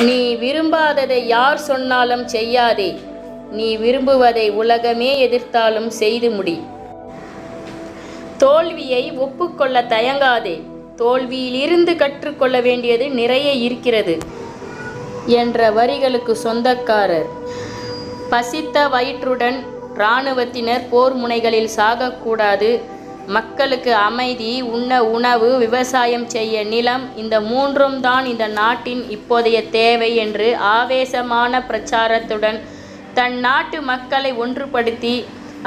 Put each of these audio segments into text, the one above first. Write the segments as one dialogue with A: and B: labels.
A: நீ விரும்பாததை யார் சொன்னாலும் செய்யாதே. நீ விரும்புவதை உலகமே எதிர்த்தாலும் செய்து முடி. தோல்வியை ஒப்புக்கொள்ள தயங்காதே. தோல்வியிலிருந்து கற்றுக்கொள்ள வேண்டியது நிறைய இருக்கிறது என்ற வரிகளுக்கு சொந்தக்காரர். பசித்த வயிற்றுடன் இராணுவத்தினர் போர் முனைகளில் சாகக்கூடாது. மக்களுக்கு அமைதி உண்ண உணவு விவசாயம் செய்ய நிலம் இந்த மூன்றும் தான் இந்த நாட்டின் இப்போதைய தேவை என்று ஆவேசமான பிரச்சாரத்துடன் தன் நாட்டு மக்களை ஒன்றுபடுத்தி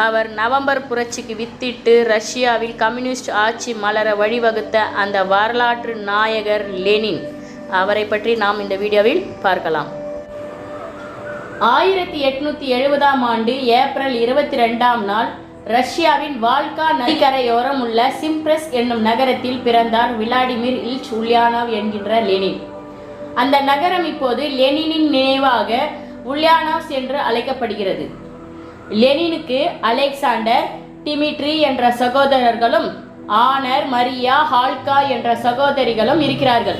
A: அவர் நவம்பர் புரட்சிக்கு வித்திட்டு ரஷ்யாவில் கம்யூனிஸ்ட் ஆட்சி மலர வழிவகுத்த அந்த வரலாற்று நாயகர் லெனின். அவரை பற்றி நாம் இந்த வீடியோவில் பார்க்கலாம். ஆயிரத்தி எட்நூத்தி எழுபதாம் ஆண்டு ஏப்ரல் இருபத்தி ரெண்டாம் நாள் ரஷ்யாவின் வால்கா நதிக்கரையோரம் உள்ள சிம்ப்ரஸ் என்னும் நகரத்தில் பிறந்தார் விளாடிமிர் இல்ச் உல்யானவ் என்கின்ற லெனின். அந்த நகரம் இப்போது லெனினின் நினைவாக உல்யானோவ்ஸ் என்று அழைக்கப்படுகிறது. லெனினுக்கு அலெக்சாண்டர் டிமிட்ரி என்ற சகோதரர்களும் ஆனர் மரியா ஹால்கா என்ற சகோதரிகளும் இருக்கிறார்கள்.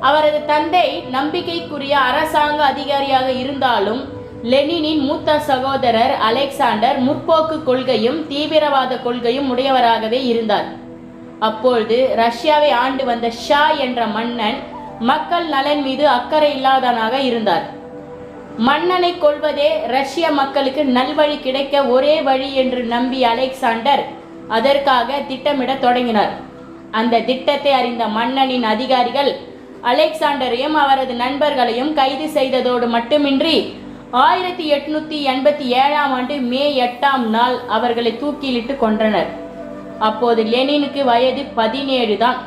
A: அவரது தந்தை நம்பிக்கைக்குரிய அரசாங்க அதிகாரியாக இருந்தாலும் லெனினின் மூத்த சகோதரர் அலெக்சாண்டர் முற்போக்கு கொள்கையும் தீவிரவாத கொள்கையும் உடையவராகவே இருந்தார். அப்பொழுது ரஷ்யாவை ஆண்டு வந்த ஷா என்ற மன்னன் மக்கள் நலன் மீது அக்கறை இல்லாதனாக இருந்தார். மன்னனை கொள்வதே ரஷ்ய மக்களுக்கு நல்வழி கிடைக்க ஒரே வழி என்று நம்பி அலெக்சாண்டர் அதற்காக திட்டமிடத் தொடங்கினார். அந்த திட்டத்தை அறிந்த மன்னனின் அதிகாரிகள் அலெக்சாண்டரையும் அவரது நண்பர்களையும் கைது செய்ததோடு மட்டுமின்றி ஆயிரத்தி எட்நூத்தி எண்பத்தி ஏழாம் ஆண்டு மே எட்டாம் நாள் அவர்களை தூக்கிலிட்டு கொன்றனர். அப்போது லெனினுக்கு வயது பதினேழு தான்.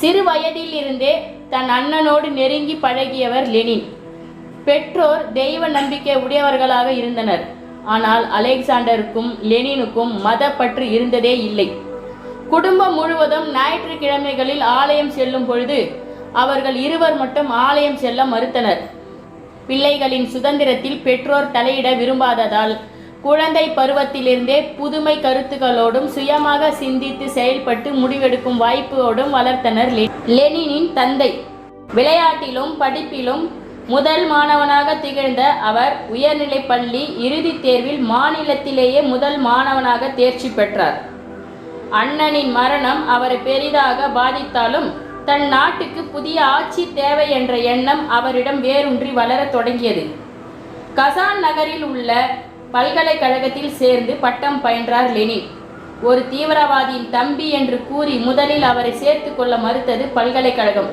A: சிறு வயதில் இருந்தே தன் அண்ணனோடு நெருங்கி பழகியவர் லெனின். பெற்றோர் தெய்வ நம்பிக்கை உடையவர்களாக இருந்தனர். ஆனால் அலெக்சாண்டருக்கும் லெனினுக்கும் மதப்பற்று இருந்ததே இல்லை. குடும்பம் முழுவதும் ஞாயிற்றுக்கிழமைகளில் ஆலயம் செல்லும் பொழுது அவர்கள் இருவர் மட்டும் ஆலயம் செல்ல மறுத்தனர். பிள்ளைகளின் சுதந்திரத்தில் பெற்றோர் தலையிட விரும்பாததால் குழந்தை பருவத்திலிருந்தே புதுமை கருத்துக்களோடும் சுயமாக சிந்தித்து செயல்பட்டு முடிவெடுக்கும் வாய்ப்போடும் வளர்த்தனர் லெ- லெனினின் தந்தை. விளையாட்டிலும் படிப்பிலும் முதல் மாணவனாக திகழ்ந்த அவர் உயர்நிலைப் பள்ளி இறுதித் தேர்வில் மாநிலத்திலேயே முதல் மாணவனாக தேர்ச்சி பெற்றார். அண்ணனின் மரணம் அவரை பெரிதாக பாதித்தாலும் தன் நாட்டுக்கு புதிய ஆட்சி தேவை என்ற எண்ணம் அவரிடம் வேரூன்றி வளரத் தொடங்கியது. கசான் நகரில் உள்ள பல்கலைக்கழகத்தில் சேர்ந்து பட்டம் பயின்றார் லெனின். ஒரு தீவிரவாதியின் தம்பி என்று கூறி முதலில் அவரை சேர்த்து கொள்ள மறுத்தது பல்கலைக்கழகம்.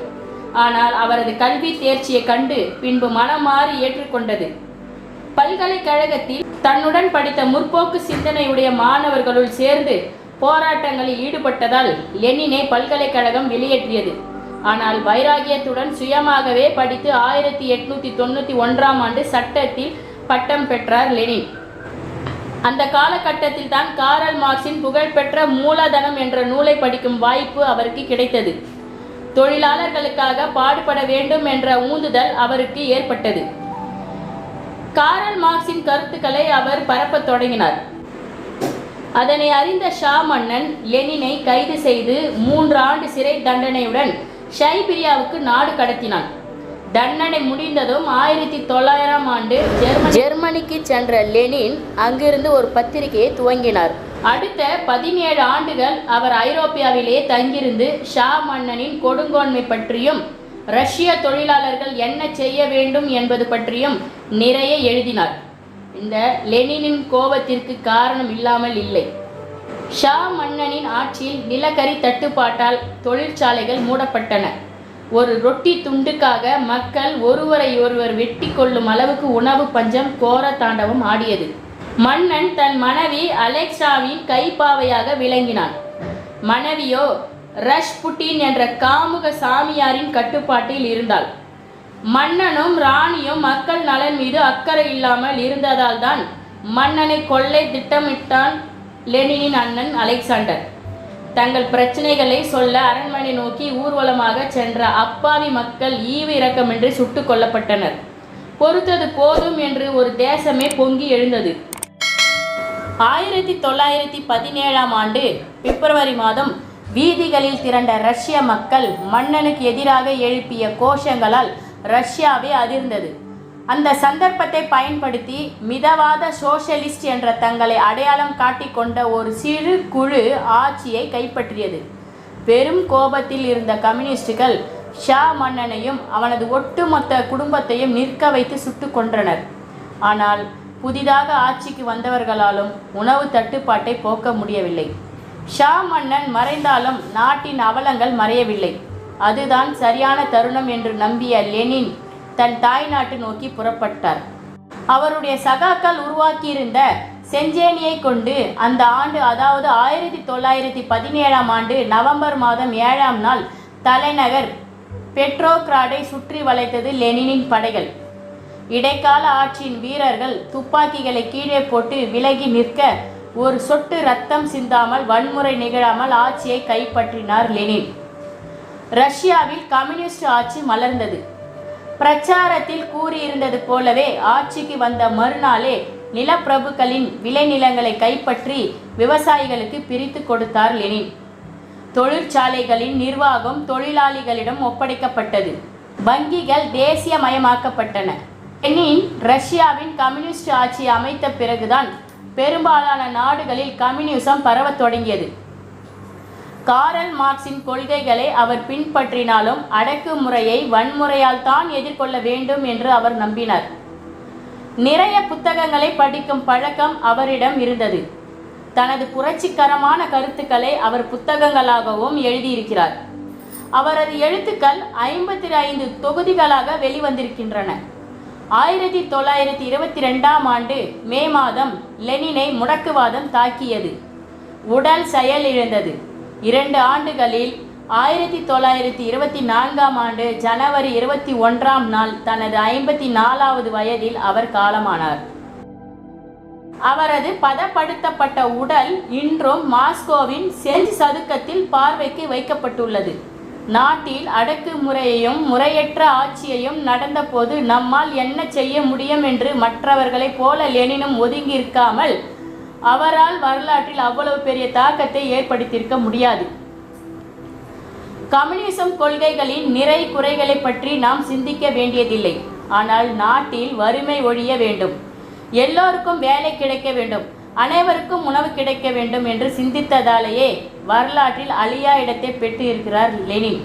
A: ஆனால் அவரது கல்வி தேர்ச்சியை கண்டு பின்பு மனம் மாறி ஏற்றுக்கொண்டது. பல்கலைக்கழகத்தில் தன்னுடன் படித்த முற்போக்கு சிந்தனையுடைய மாணவர்களுள் சேர்ந்து போராட்டங்களில் ஈடுபட்டதால் லெனினை பல்கலைக்கழகம் வெளியேற்றியது. ஆனால் வைராகியத்துடன் சுயமாகவே படித்து ஆயிரத்தி எட்நூத்தி தொண்ணூற்றி ஒன்றாம் ஆண்டு சட்டத்தில் பட்டம் பெற்றார் லெனின். அந்த காலகட்டத்தில் தான் காரல் மார்க்சின் புகழ்பெற்ற மூலதனம் என்ற நூலை படிக்கும் வாய்ப்பு அவருக்கு கிடைத்தது. தொழிலாளர்களுக்காக பாடுபட வேண்டும் என்ற ஊந்துதல் அவருக்கு ஏற்பட்டது. காரல் மார்க்சின் கருத்துக்களை அவர் பரப்பத் தொடங்கினார். அதனை அறிந்த ஷா மன்னன் லெனினை கைது செய்து மூன்று ஆண்டு சிறை தண்டனையுடன் ஷைபீரியாவுக்கு நாடு கடத்தினான். தண்டனை முடிந்ததும் ஆயிரத்தி தொள்ளாயிரம் ஆண்டு ஜெர்மனி ஜெர்மனிக்கு சென்ற லெனின் அங்கிருந்து ஒரு பத்திரிகையை துவங்கினார். அடுத்த பதினேழு ஆண்டுகள் அவர் ஐரோப்பியாவிலே தங்கியிருந்து ஷா மன்னனின் கொடுங்கோன்மை பற்றியும் ரஷ்ய தொழிலாளர்கள் என்ன செய்ய வேண்டும் என்பது பற்றியும் நிறைய எழுதினார். இந்த லெனினின் கோபத்திற்கு காரணம் இல்லாமல் இல்லை. ஷா மன்னனின் ஆட்சியில் நிலக்கரி தட்டுப்பாட்டால் தொழிற்சாலைகள் மூடப்பட்டன. ஒரு ரொட்டி துண்டுக்காக மக்கள் ஒருவரை ஒருவர் வெட்டி கொள்ளும் அளவுக்கு உணவு பஞ்சம் கோர தாண்டவம் ஆடியது. மன்னன் தன் மனைவி அலெக்சாவின் கைப்பாவையாக விளங்கினான். மனைவியோ ரஷ்புட்டின் என்ற காமுக சாமியாரின் கட்டுப்பாட்டில் இருந்தாள் மன்னனும் ராணியும் மக்கள் நலன் மீது அக்கறை இல்லாமல் இருந்ததால் தான் மன்னனை கொள்ளை திட்டமிட்டான் லெனினின் அண்ணன் அலெக்சாண்டர். தங்கள் பிரச்சனைகளை சொல்ல அரண்மனை நோக்கி ஊர்வலமாக சென்ற அப்பாவி மக்கள் ஈவு இரக்கமின்றி சுட்டு கொல்லப்பட்டனர். பொறுத்தது போதும் என்று ஒரு தேசமே பொங்கி எழுந்தது. ஆயிரத்தி தொள்ளாயிரத்தி பதினேழாம் ஆண்டு பிப்ரவரி மாதம் வீதிகளில் திரண்ட ரஷ்ய மக்கள் மன்னனுக்கு எதிராக எழுப்பிய கோஷங்களால் ரஷ்யாவே அதிர்ந்தது. அந்த சந்தர்ப்பத்தை பயன்படுத்தி மிதவாத சோஷலிஸ்ட் என்ற தங்களை அடையாளம் காட்டிக்கொண்ட ஒரு சிறு குழு ஆட்சியை கைப்பற்றியது. பெரும் கோபத்தில் இருந்த கம்யூனிஸ்டுகள் ஷா மன்னனையும் அவனது ஒட்டுமொத்த குடும்பத்தையும் நிற்க வைத்து சுட்டு கொன்றனர். ஆனால் புதிதாக ஆட்சிக்கு வந்தவர்களாலும் உணவு தட்டுப்பாட்டை போக்க முடியவில்லை. ஷா மன்னன் மறைந்தாலும் நாட்டின் அவலங்கள் மறையவில்லை. அதுதான் சரியான தருணம் என்று நம்பிய லெனின் தன் தாய் நாட்டு நோக்கி புறப்பட்டார். அவருடைய சகாக்கள் உருவாக்கியிருந்த செஞ்சேனியை கொண்டு அந்த ஆண்டு அதாவது ஆயிரத்தி தொள்ளாயிரத்தி பதினேழாம் ஆண்டு நவம்பர் மாதம் ஏழாம் நாள் தலைநகர் பெட்ரோக்ராடை சுற்றி வளைத்தது லெனினின் படைகள். இடைக்கால ஆட்சியின் வீரர்கள் துப்பாக்கிகளை கீழே போட்டு விலகி நிற்க ஒரு சொட்டு ரத்தம் சிந்தாமல் வன்முறை நிகழாமல் ஆட்சியை கைப்பற்றினார் லெனின். ரஷ்யாவில் கம்யூனிஸ்ட் ஆட்சி மலர்ந்தது. பிரச்சாரத்தில் கூறியிருந்தது போலவே ஆட்சிக்கு வந்த மறுநாளே நிலப்பிரபுக்களின் விளைநிலங்களை கைப்பற்றி விவசாயிகளுக்கு பிரித்து கொடுத்தார் லெனின். தொழிற்சாலைகளின் நிர்வாகம் தொழிலாளிகளிடம் ஒப்படைக்கப்பட்டது. வங்கிகள் தேசியமயமாக்கப்பட்டன. லெனின் ரஷ்யாவின் கம்யூனிஸ்ட் ஆட்சி அமைத்த பிறகுதான் பெரும்பாலான நாடுகளில் கம்யூனிசம் பரவத் தொடங்கியது. காரல் மார்க்சின் கொள்கைகளை அவர் பின்பற்றினாலும் அடக்குமுறையை வன்முறையால் தான் எதிர்கொள்ள வேண்டும் என்று அவர் நம்பினார். நிறைய புத்தகங்களை படிக்கும் பழக்கம் அவரிடம் இருந்தது. தனது புரட்சிகரமான கருத்துக்களை அவர் புத்தகங்களாகவும் எழுதியிருக்கிறார். அவரது எழுத்துக்கள் ஐம்பத்தி ஐந்து தொகுதிகளாக வெளிவந்திருக்கின்றன. ஆயிரத்தி தொள்ளாயிரத்தி இருபத்தி ரெண்டாம் ஆண்டு மே மாதம் லெனினை முடக்குவாதம் தாக்கியது. உடல் செயலிழந்தது. இரண்டு ஆண்டுகளில் ஆயிரத்தி தொள்ளாயிரத்தி இருபத்தி நான்காம் ஆண்டு ஜனவரி இருபத்தி ஒன்றாம் நாள் தனது ஐம்பத்தி நாலாவது வயதில் அவர் காலமானார். அவரது பதப்படுத்தப்பட்ட உடல் இன்றும் மாஸ்கோவின் செஞ்ச் சதுக்கத்தில் பார்வைக்கு வைக்கப்பட்டுள்ளது. நாட்டில் அடக்குமுறையையும் முறையற்ற ஆட்சியையும் நடந்தபோது நம்மால் என்ன செய்ய முடியும் என்று மற்றவர்களைப் போல லெனினும் ஒதுங்கி இருக்காமல் அவரால் வரலாற்றில் அவ்வளவு பெரிய தாக்கத்தை ஏற்படுத்தியிருக்க முடியாது. கம்யூனிசம் கொள்கைகளின் நிறை குறைகளை பற்றி நாம் சிந்திக்க வேண்டியதில்லை. ஆனால் நாட்டில் வறுமை ஒழிய வேண்டும். எல்லோருக்கும் வேலை கிடைக்க வேண்டும். அனைவருக்கும் உணவு கிடைக்க வேண்டும் என்று சிந்தித்ததாலேயே வரலாற்றில் அழியா இடத்தை பெற்றிருக்கிறார் லெனின்.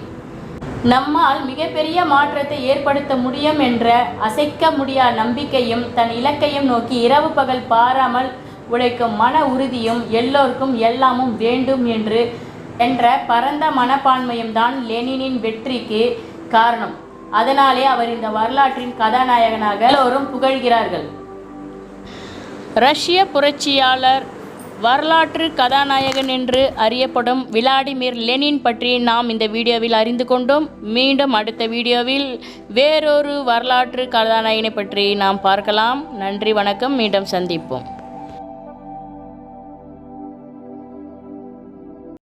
A: நம்மால் மிகப்பெரிய மாற்றத்தை ஏற்படுத்த முடியும் என்ற அசைக்க முடியா நம்பிக்கையும் தன் இலக்கையும் நோக்கி இரவு பகல் பாராமல் உழைக்கும் மன உறுதியும் எல்லோருக்கும் எல்லாமும் வேண்டும் என்று என்ற பரந்த மனப்பான்மையும் தான் லெனினின் வெற்றிக்கு காரணம். அதனாலே அவர் இந்த வரலாற்றின் கதாநாயகனாக எல்லோரும் புகழ்கிறார்கள். ரஷ்ய புரட்சியாளர் வரலாற்று கதாநாயகன் என்று அறியப்படும் விளாடிமிர் லெனின் பற்றி நாம் இந்த வீடியோவில் அறிந்து கொண்டோம். மீண்டும் அடுத்த வீடியோவில் வேறொரு வரலாற்று கதாநாயகனை பற்றி நாம் பார்க்கலாம். நன்றி வணக்கம். மீண்டும் சந்திப்போம்.